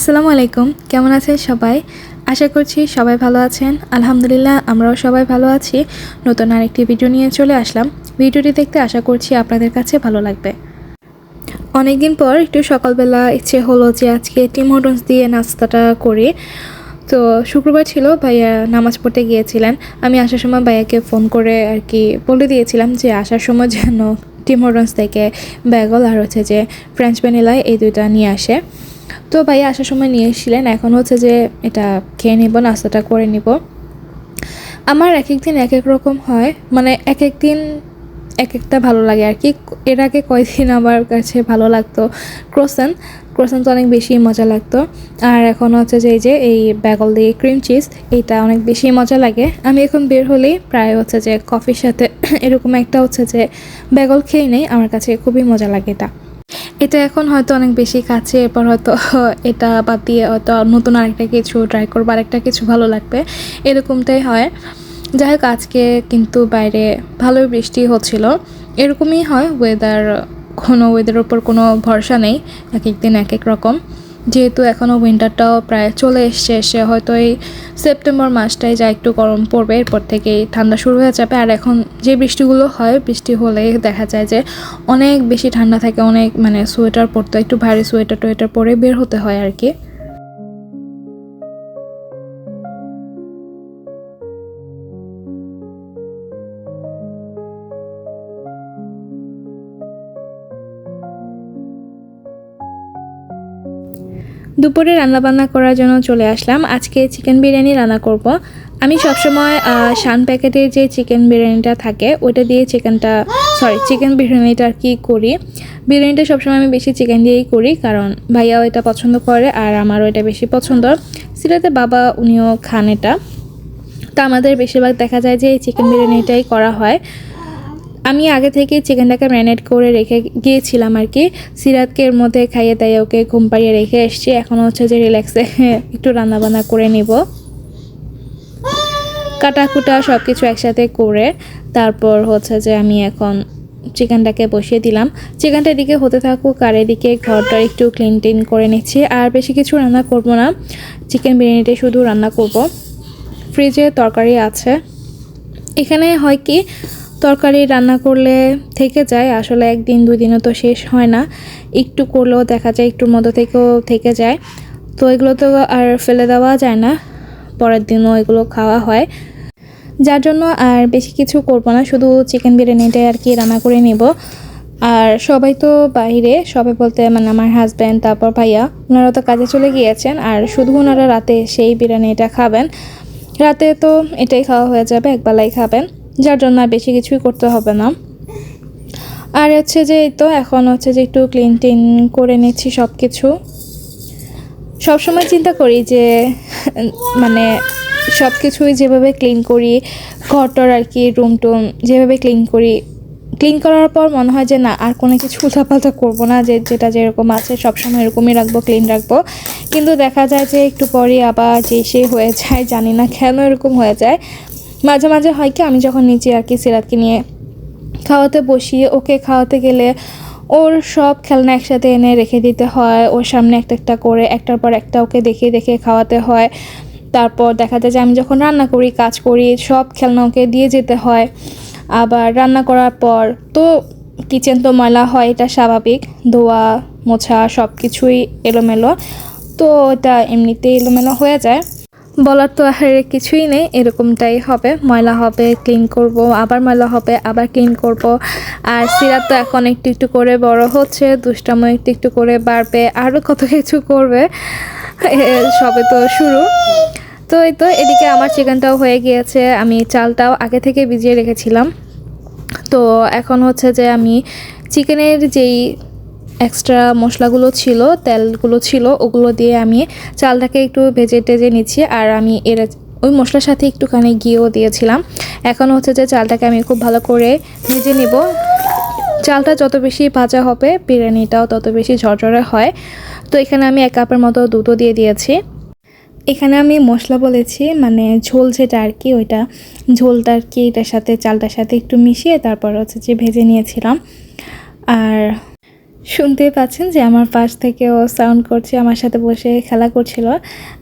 আসসালামু আলাইকুম। কেমন আছেন সবাই? আশা করছি সবাই ভালো আছেন। আলহামদুলিল্লাহ, আমরাও সবাই ভালো আছি। নতুন আরেকটি ভিডিও নিয়ে চলে আসলাম। ভিডিওটি দেখতে আশা করছি আপনাদের কাছে ভালো লাগবে। অনেকদিন পর একটু সকালবেলা ইচ্ছে হলো যে আজকে টিম হোটনস দিয়ে নাস্তাটা করি। তো শুক্রবার ছিল, ভাইয়া নামাজ পড়তে গিয়েছিলেন। আমি আসার সময় ভাইয়াকে ফোন করে আর কি বলে দিয়েছিলাম যে আসার সময় যেন টিম থেকে ব্যাগল আর হচ্ছে যে ফ্রেঞ্চ ভ্যানিলায় এই দুইটা নিয়ে আসে। তো ভাই আসার সময় নিয়ে এসেছিলেন, এখন হচ্ছে যে এটা খেয়ে নেব, নাস্তাটা করে নিব। আমার এক এক দিন এক এক রকম হয় মানে এক এক দিন এক একটা ভালো লাগে আর কি। এর আগে কয়দিন আমার কাছে ভালো লাগতো ক্রোসেন তো অনেক বেশি মজা লাগতো। আর এখন হচ্ছে যে, এই যে, এই ব্যাগল দিয়ে ক্রিম চিজ এইটা অনেক বেশি মজা লাগে। আমি এখন বের হলেই প্রায় হচ্ছে যে কফির সাথে এরকম একটা হচ্ছে যে ব্যাগল খেয়ে নেই। আমার কাছে খুবই মজা লাগে এটা। এটা এখন হয়তো অনেক বেশি কাছে, এরপর হয়তো এটা বাদ দিয়ে হয়তো নতুন আরেকটা কিছু ট্রাই করব, আরেকটা কিছু ভালো লাগবে। এরকমটাই হয়। যাই হোক, আজকে কিন্তু বাইরে ভালোই বৃষ্টি হচ্ছিল। এরকমই হয় ওয়েদার কোনো ওয়েদারের উপর কোনো ভরসা নেই এক একদিন এক এক রকম। যেহেতু এখনও উইন্টারটাও প্রায় চলে এসছে এসে হয়তো এই সেপ্টেম্বর মাসটাই যা একটু গরম পড়বে, এরপর থেকে ঠান্ডা শুরু হয়ে যাবে। আর এখন যে বৃষ্টিগুলো হয়, বৃষ্টি হলে দেখা যায় যে অনেক বেশি ঠান্ডা থাকে, অনেক মানে সোয়েটার পরতে একটু ভারী সোয়েটার টোয়েটার পরে বের হতে হয় আর কি। দুপুরে রান্নাবান্না করার জন্য চলে আসলাম। আজকে চিকেন বিরিয়ানি রান্না করব। আমি সবসময় শান প্যাকেটের যে চিকেন বিরিয়ানিটা থাকে, ওইটা দিয়ে চিকেনটা সরি চিকেন বিরিয়ানিটা আর কি করি। বিরিয়ানিটা সবসময় আমি বেশি চিকেন দিয়েই করি, কারণ ভাইয়াও এটা পছন্দ করে আর আমারও এটা বেশি পছন্দ। সিরাতে বাবা, উনিও খান এটা। তা আমাদের বেশিরভাগ দেখা যায় যে এই চিকেন বিরিয়ানিটাই করা হয়। আমি আগে থেকে চিকেনটাকে ম্যারিনেট করে রেখে গিয়েছিলাম আর কি। সিরাতকে এর মধ্যে খাইয়ে তাই ওকে ঘুম পাড়িয়ে রেখে এসেছি। এখন হচ্ছে যে রিল্যাক্সে একটু রান্নাবান্না করে নিব। কাটাকুটা সব কিছু একসাথে করে তারপর হচ্ছে যে আমি এখন চিকেনটাকে বসিয়ে দিলাম। চিকেনটা এদিকে হতে থাকুক আর এদিকে ঘরটা একটু ক্লিন টিন করে নিচ্ছি। আর বেশি কিছু রান্না করব না। চিকেন বিরিয়ানিটাই শুধু রান্না করব। ফ্রিজে তরকারি আছে। এখানে হয় কি তরকারি রান্না করলে থেকে যায়, আসলে একদিন দুই দিনও তো শেষ হয় না। একটু করলেও দেখা যায় একটুর মধ্যে থেকেও থেকে যায়। তো এগুলো তো আর ফেলে দেওয়া যায় না, পরের দিনও এগুলো খাওয়া হয়। যার জন্য আর বেশি কিছু করব না, শুধু চিকেন বিরিয়ানিটাই আর কি রান্না করে নেব। আর সবাই তো বাইরে, সবাই বলতে মানে আমার হাজব্যান্ড তারপর ভাইয়া, ওনারা তো কাজে চলে গিয়েছেন, আর শুধু ওনারা রাতে সেই বিরিয়ানিটা খাবেন। রাতে তো এটাই খাওয়া হয়ে যাবে, একবেলাই খাবেন। যার জন্য আর বেশি কিছুই করতে হবে না। আর হচ্ছে যে এই তো এখন হচ্ছে যে একটু ক্লিন টিন করে নিচ্ছি সব কিছু সবসময় চিন্তা করি যে মানে সব কিছুই যেভাবে ক্লিন করি, ঘরটর আর কি রুম টুম যেভাবে ক্লিন করি ক্লিন করার পর মনে হয় যে না, আর কোনো কিছু উল্টাপাল্টা করব না, যে যেটা যেরকম আছে সবসময় এরকমই রাখব ক্লিন রাখব। কিন্তু দেখা যায় যে একটু পরে আবার যে সে হয়ে যায়, জানি না কেন এরকম হয়ে যায়। মাঝে মাঝে হয় কি, আমি যখন নিচে আর কি সিরাতকে নিয়ে খাওয়াতে বসিয়ে ওকে খাওয়াতে গেলে ওর সব খেলনা একসাথে এনে রেখে দিতে হয়। ওর সামনে একটা একটা করে, একটার পর একটা ওকে দেখে দেখে খাওয়াতে হয়। তারপর দেখা যায় যে আমি যখন রান্না করি, কাজ করি, সব খেলনা ওকে দিয়ে যেতে হয়। আবার রান্না করার পর তো কিচেন তো ময়লা হয়, এটা স্বাভাবিক। ধোয়া, মোছা সব কিছুই এলোমেলো। তো এটা এমনিতেই এলোমেলো হয়ে যায়। বলার তো আর কিছুই নেই, এরকমটাই হবে। ময়লা হবে ক্লিন করব, আবার ময়লা হবে, আবার ক্লিন করব। আর সিরাত তো এখন একটু একটু করে বড় হচ্ছে, দুষ্টামো একটু একটু করে বাড়বে আরও কত কিছু করবে সবে তো শুরু। তো এই তো, এদিকে আমার চিকেনটাও হয়ে গিয়েছে, আমি চালটাও আগে থেকে ভিজিয়ে রেখেছিলাম। তো এখন হচ্ছে যে আমি চিকেনের যেই এক্সট্রা মশলাগুলো ছিল, তেলগুলো ছিল, ওগুলো দিয়ে আমি চালটাকে একটু ভেজে টেজে নিচ্ছি আর আমি এর ওই মশলার সাথে একটুখানি ঘিও দিয়েছিলাম। এখন হচ্ছে যে চালটাকে আমি খুব ভালো করে ভেজে নিব। চালটা যত বেশি ভাজা হবে, বিরিয়ানিটাও তত বেশি ঝরঝরে হয়। তো এখানে আমি এক কাপের মতো দুধও দিয়ে দিয়েছি। এখানে আমি মশলা বলেছি মানে ঝোল যেটা আর কি, ওইটা ঝোলটা আর কি, এটার সাথে, চালটার সাথে একটু মিশিয়ে তারপর হচ্ছে যে ভেজে নিয়েছিলাম। আর শুনতেই পাচ্ছেন যে আমার পাশ থেকে ও সাউন্ড করছে, আমার সাথে বসে খেলা করছিল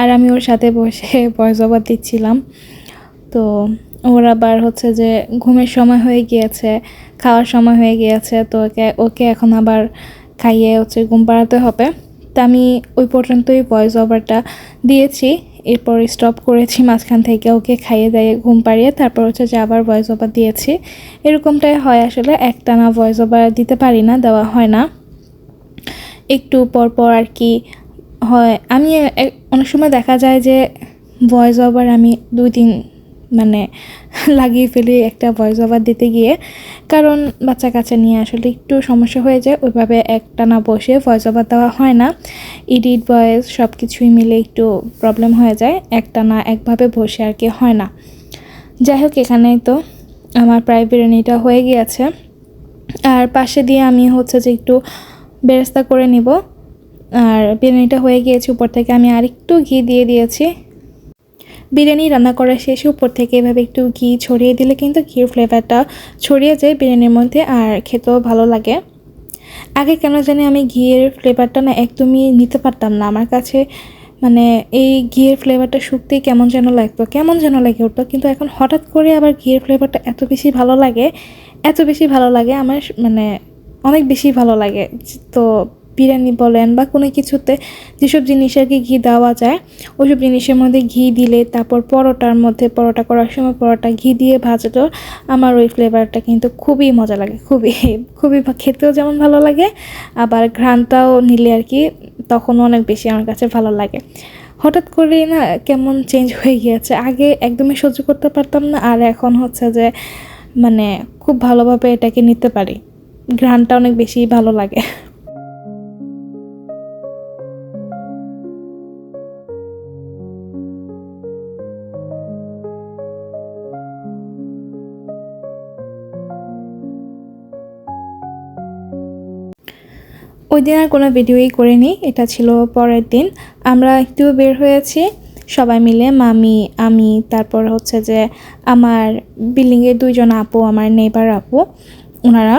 আর আমি ওর সাথে বসে ভয়েস ওভার দিচ্ছিলাম। তো ওর আবার হচ্ছে যে ঘুমের সময় হয়ে গিয়েছে, খাওয়ার সময় হয়ে গিয়েছে, তো ওকে ওকে এখন আবার খাইয়ে হচ্ছে ঘুম পাড়াতে হবে। তা আমি ওই পর্যন্তই ভয়েস ওভারটা দিয়েছি, এরপর স্টপ করেছি মাঝখান থেকে ওকে খাইয়ে দাইয়ে ঘুম পাড়িয়ে, তারপর হচ্ছে যে আবার ভয়েস ওভার দিয়েছি। এরকমটাই হয় আসলে, একটানা ভয়েস ওভার দিতে পারি না, দেওয়া হয় না। একটু পর পর আর কি হয়। আমি অনেক সময় দেখা যায় যে ভয়েস ওভার আমি দুই দিন মানে লাগিয়ে ফেলি একটা ভয়েস ওভার দিতে গিয়ে। কারণ বাচ্চা কাচ্চা নিয়ে আসলে একটু সমস্যা হয়ে যায়, ওইভাবে একটা না বসে ভয়েস ওভার দেওয়া হয় না। এডিট ভয়েস সব কিছুই মিলে একটু প্রবলেম হয়ে যায়, একটা না একভাবে বসে আর কি হয় না। যাই হোক, এখানেই তো আমার প্রায় বিরিয়ানিটা হয়ে গিয়েছে। আর পাশে দিয়ে আমি হচ্ছে যে একটু বেরেস্তা করে নিব। আর বিরিয়ানিটা হয়ে গিয়েছে উপর থেকে। আমি আরেকটু ঘি দিয়ে দিয়েছি। বিরিয়ানি রান্না করার শেষে, উপর থেকে এভাবে একটু ঘি ছড়িয়ে দিলে কিন্তু ঘির ফ্লেভারটা ছড়িয়ে যায় বিরিয়ানির মধ্যে আর খেতেও ভালো লাগে। আগে কেন জানি আমি ঘিয়ের ফ্লেভারটা না একদমই নিতে পারতাম না। আমার কাছে মানে এই ঘিয়ের ফ্লেভারটা শুকতেই কেমন যেন লাগতো, কেমন যেন লাগে উঠতো। কিন্তু এখন হঠাৎ করে আবার ঘিয়ের ফ্লেভারটা এত বেশি ভালো লাগে, এত বেশি ভালো লাগে, আমার মানে অনেক বেশি ভালো লাগে। তো বিরিয়ানি বলেন বা কোনো কিছুতে যেসব জিনিস আর কি ঘি দেওয়া যায়, ওইসব জিনিসের মধ্যে ঘি দিলে, তারপর পরোটার মধ্যে পরোটা করার সময় পরোটা ঘি দিয়ে ভাজতো আমার ওই ফ্লেভারটা কিন্তু খুবই মজা লাগে, খুবই খুবই খেতেও যেমন ভালো লাগে, আবার ঘ্রাণটাও নিলে আর কি তখন অনেক বেশি আমার কাছে ভালো লাগে। হঠাৎ করে না কেমন চেঞ্জ হয়ে গিয়েছে, আগে একদমই সহ্য করতে পারতাম না, আর এখন হচ্ছে যে মানে খুব ভালোভাবে এটাকে নিতে পারি। ঘ্রাণটা অনেক বেশি ভালো লাগে। ওই দিন আর কোনো ভিডিওই করিনি, এটা ছিল পরের দিন। আমরা একটু বের হয়েছি, সবাই মিলে মামি, আমি, তারপর হচ্ছে যে আমার বিল্ডিংয়ের দুইজন আপু, আমার নেইবার আপু, ওনারা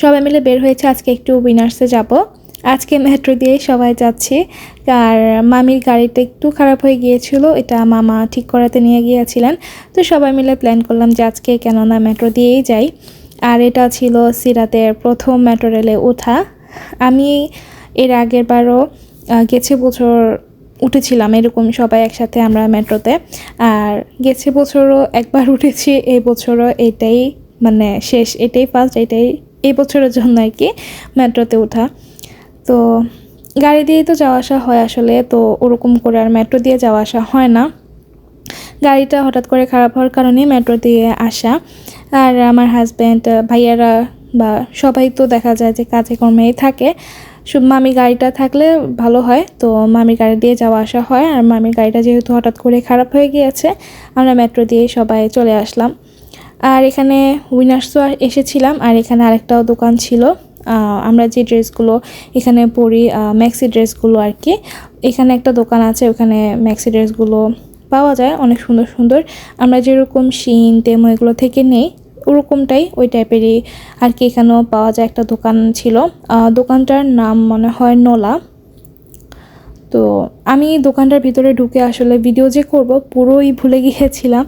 সবাই মিলে বের হয়েছে, আজকে একটু উইনার্সে যাব। আজকে মেট্রো দিয়েই সবাই যাচ্ছি। আর মামির গাড়িটা একটু খারাপ হয়ে গিয়েছিল, এটা মামা ঠিক করাতে নিয়ে গিয়েছিলেন। তো সবাই মিলে প্ল্যান করলাম যে আজকে কেননা মেট্রো দিয়েই যাই। আর এটা ছিল সিরাতের প্রথম মেট্রো রেলে ওঠা। আমি এর আগের বারও গেছে বছর উঠেছিলাম এরকম সবাই একসাথে আমরা মেট্রোতে আর গেছে বছরও একবার উঠেছি এই বছরও এটাই মানে শেষ, এটাই ফার্স্ট এটাই এই বছরের জন্য আর কি মেট্রোতে ওঠা তো গাড়ি দিয়েই তো যাওয়া আসা হয় আসলে, তো ওরকম করে আর মেট্রো দিয়ে যাওয়া আসা হয় না। গাড়িটা হঠাৎ করে খারাপ হওয়ার কারণে মেট্রো দিয়ে আসা। আর আমার হাজব্যান্ড ভাইয়ারা বা সবাই তো দেখা যায় যে কাজে কর্মেই থাকে। মামি গাড়িটা থাকলে ভালো হয়, তো মামি গাড়ি দিয়ে যাওয়া আসা হয়। আর মামির গাড়িটা যেহেতু হঠাৎ করে খারাপ হয়ে গিয়েছে, আমরা মেট্রো দিয়ে সবাই চলে আসলাম। আর এখানে উইনার্সও এসেছিলাম, আর এখানে আরেকটাও দোকান ছিল। আমরা যে ড্রেসগুলো এখানে পরি ম্যাক্সি ড্রেসগুলো আর কি, এখানে একটা দোকান আছে, ওখানে ম্যাক্সি ড্রেসগুলো পাওয়া যায়, অনেক সুন্দর সুন্দর। আমরা যেরকম শিন তেমো এগুলো থেকে নেই, ওরকমটাই ওই টাইপেরই আর কি এখানেও পাওয়া যায় একটা দোকান ছিল। দোকানটার নাম মনে হয় নোলা। তো আমি দোকানটার ভিতরে ঢুকে আসলে ভিডিও যে করব, পুরোই ভুলে গিয়েছিলাম।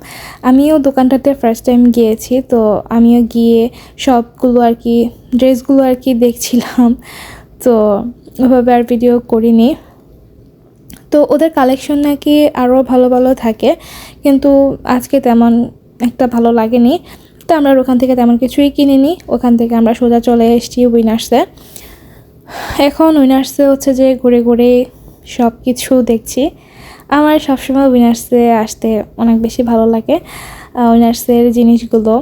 আমিও দোকানটাতে ফার্স্ট টাইম গিয়েছি, তো আমিও গিয়ে সবগুলো আর কি ড্রেসগুলো আর কি দেখছিলাম। তো ওভাবে আর ভিডিও করিনি। তো ওদের কালেকশন নাকি আরও ভালো ভালো থাকে, কিন্তু আজকে তেমন একটা ভালো লাগেনি। তো আমরা ওখান থেকে তেমন কিছুই কিনিনি, ওখান থেকে আমরা সোজা চলে এসেছি উইনার্সে। এখন উইনার্সে হচ্ছে যে ঘুরে ঘুরে সব কিছু দেখছি। আমার সবসময় উইনার্সে আসতে অনেক বেশি ভালো লাগে। উইনার্সের জিনিসগুলো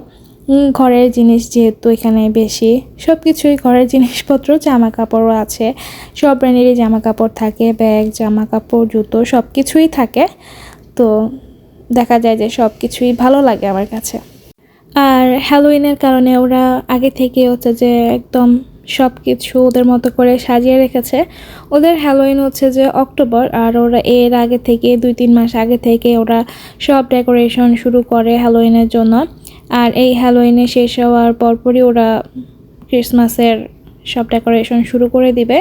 ঘরের জিনিস যেহেতু এখানে বেশি সব কিছুই ঘরের জিনিসপত্র জামা কাপড়ও আছে। সব ব্র্যান্ডেরই জামা কাপড় থাকে ব্যাগ জামা কাপড় জুতো সব কিছুই থাকে। তো দেখা যায় যে সব কিছুই ভালো লাগে আমার কাছে। আর হ্যালোইনের কারণে ওরা আগে থেকে হচ্ছে যে একদম সব কিছু ওদের মতো করে সাজিয়ে রেখেছে। ওদের হ্যালোইন হচ্ছে যে অক্টোবর আর ওরা এর আগে থেকে দুই, তিন মাস আগে থেকে ওরা সব ডেকোরেশন শুরু করে হ্যালোইনের জন্য। আর এই হ্যালোইনে শেষ হওয়ার পরপরই ওরা ক্রিসমাসের সব ডেকোরেশন শুরু করে দিবে।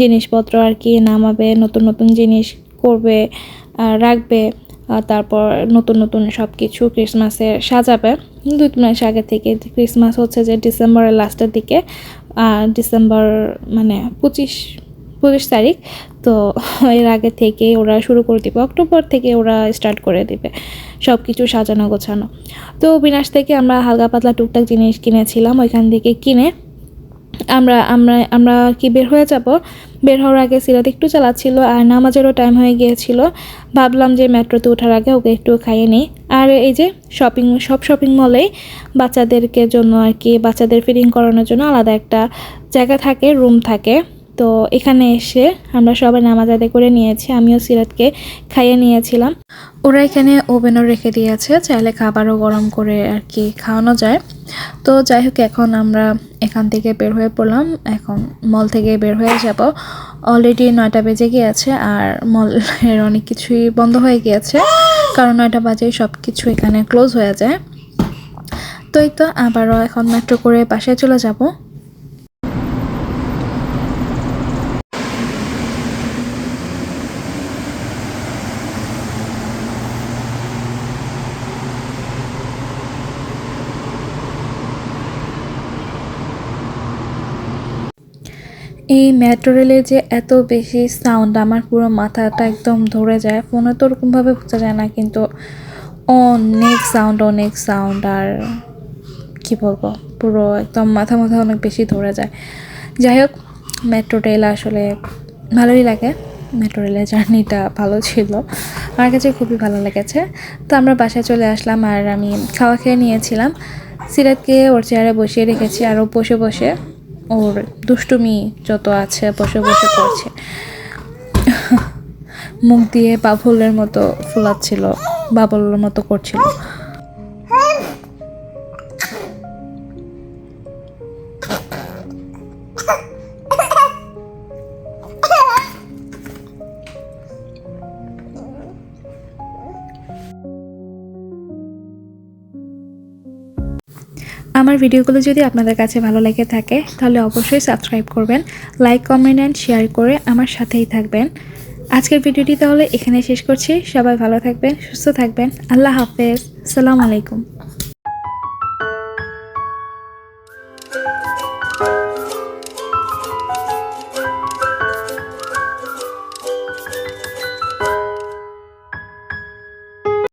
জিনিসপত্র আর কি নামাবে, নতুন নতুন জিনিস করবে রাখবে। তারপর নতুন নতুন সব কিছু ক্রিসমাসে সাজাবে। দুই তিন মাস আগে থেকে ক্রিসমাস হচ্ছে যে ডিসেম্বরের লাস্টের দিকে ডিসেম্বর মানে পঁচিশ পঁচিশ তারিখ। তো এর আগে থেকে ওরা শুরু করে দিবে অক্টোবর থেকে ওরা স্টার্ট করে দিবে সব কিছু সাজানো গোছানো। তো বিনাশ থেকে আমরা হালকা পাতলা টুকটাক জিনিস কিনেছিলাম, ওইখান থেকে কিনে আমরা আমরা আমরা কি বের হয়ে যাব? বের হওয়ার আগে সিরাত একটু চালাচ্ছিল আর নামাজেরও টাইম হয়ে গিয়েছিল। ভাবলাম যে মেট্রোতে ওঠার আগে ওকে একটু খাইয়ে নিই। আর এই যে শপিং সব শপিং মলেই বাচ্চাদেরকে জন্য আর কি, বাচ্চাদের ফিডিং করানোর জন্য আলাদা একটা জায়গা থাকে রুম থাকে। তো এখানে এসে আমরা সবাই নামাজ আদায় করে নিয়েছি, আমিও সিরাতকে খাইয়ে নিয়েছিলাম। ওরা এখানে ওভেনও রেখে দিয়েছে, চাইলে খাবারও গরম করে আর কি খাওয়ানো যায়। তো যাই হোক, এখন আমরা এখান থেকে বের হয়ে পড়লাম। এখন মল থেকে বের হয়ে যাব। অলরেডি নয়টা বেজে গিয়েছে আর মলের অনেক কিছুই বন্ধ হয়ে গিয়েছে, কারণ নয়টা বাজেই সব কিছু এখানে ক্লোজ হয়ে যায়। তো এই তো, আবারও এখন মেট্রো করে বাসায় চলে যাব। এই মেট্রো রেলের যে এত বেশি সাউন্ড আমার পুরো মাথাটা একদম ধরে যায়। ফোনে তো ওরকমভাবে বোঝা যায় না, কিন্তু অনেক সাউন্ড অনেক সাউন্ড আর কি বলব, পুরো একদম মাথা মাথা অনেক বেশি ধরে যায়। যাই হোক মেট্রো রেল আসলে ভালোই লাগে। মেট্রো রেলের জার্নিটা ভালো ছিল। আমার কাছে খুবই ভালো লেগেছে। তো আমরা বাসায় চলে আসলাম, আর আমি খাওয়া খেয়ে নিয়েছিলাম। সিরাতকে ওর চেয়ারে বসিয়ে রেখেছি আরও বসে বসে ওর দুষ্টুমি যত আছে, বসে বসে করছে। মুখ দিয়ে বাবলের মতো ফুলাচ্ছিল, বাবলের মতো করছিল। আমার ভিডিওগুলো যদি আপনাদের কাছে ভালো লেগে থাকে, তাহলে অবশ্যই সাবস্ক্রাইব করবেন লাইক কমেন্ট অ্যান্ড শেয়ার করে আমার সাথেই থাকবেন। আজকের ভিডিওটি তাহলে এখানে শেষ করছি। সবাই ভালো থাকবেন, সুস্থ থাকবেন। আল্লাহ হাফেজ। সালামু আলাইকুম।